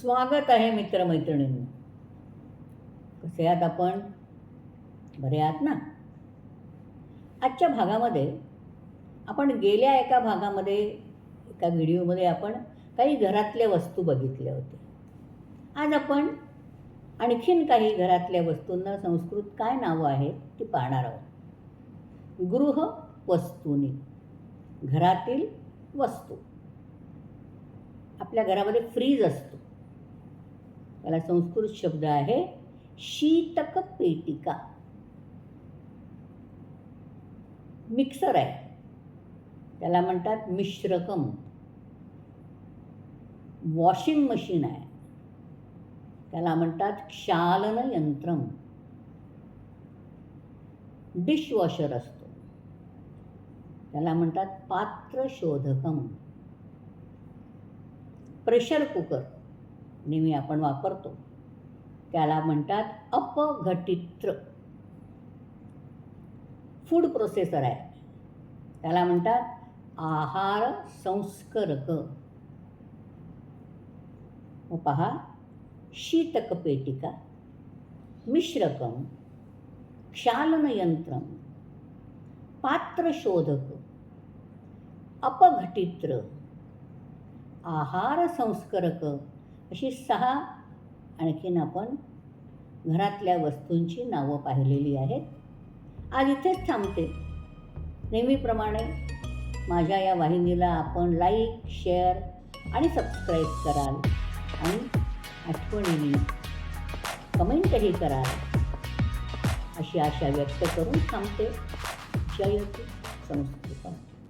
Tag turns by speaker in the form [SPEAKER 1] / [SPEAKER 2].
[SPEAKER 1] स्वागत आहे मित्रमैत्रिणींनो. कसे आहात आपण? बरे आहात ना? आजच्या भागामध्ये आपण गेल्या एका भागामध्ये एका व्हिडिओमध्ये आपण काही घरातल्या वस्तू बघितल्या होत्या. आज आपण आणखीन काही घरातल्या वस्तूंना संस्कृत काय नावं आहेत ती पाहणार आहोत. गृह वस्तूनी घरातील वस्तू. आपल्या घरामध्ये फ्रीज असतो. त्याला संस्कृत शब्द आहे शीतक पेटिका. मिक्सर आहे. त्याला म्हणतात मिश्रकम. वॉशिंग मशीन आहे. त्याला म्हणतात क्षालन यंत्रम. डिशवॉशर असतो. त्याला म्हणतात पात्रशोधकम प्रेशर कुकर नेहमी आपण वापरतो. त्याला म्हणतात अपघटित्र. फूड प्रोसेसर आहे. त्याला म्हणतात आहार संस्करक. मग पहा शीतक पेटिका मिश्रकम क्षालनयंत्र पात्रशोधक अपघटित्र आहार संस्करक अशी सहा आणखीन आपण घरातल्या वस्तूंची नावं पाहिलेली आहेत. आज इथेच थांबते. नेहमीप्रमाणे माझ्या या वाहिनीला आपण लाईक शेअर आणि सबस्क्राईब कराल आणि आठवणीने कमेंटही कराल. अशी आशा व्यक्त करून थांबते. जयती संस्कृत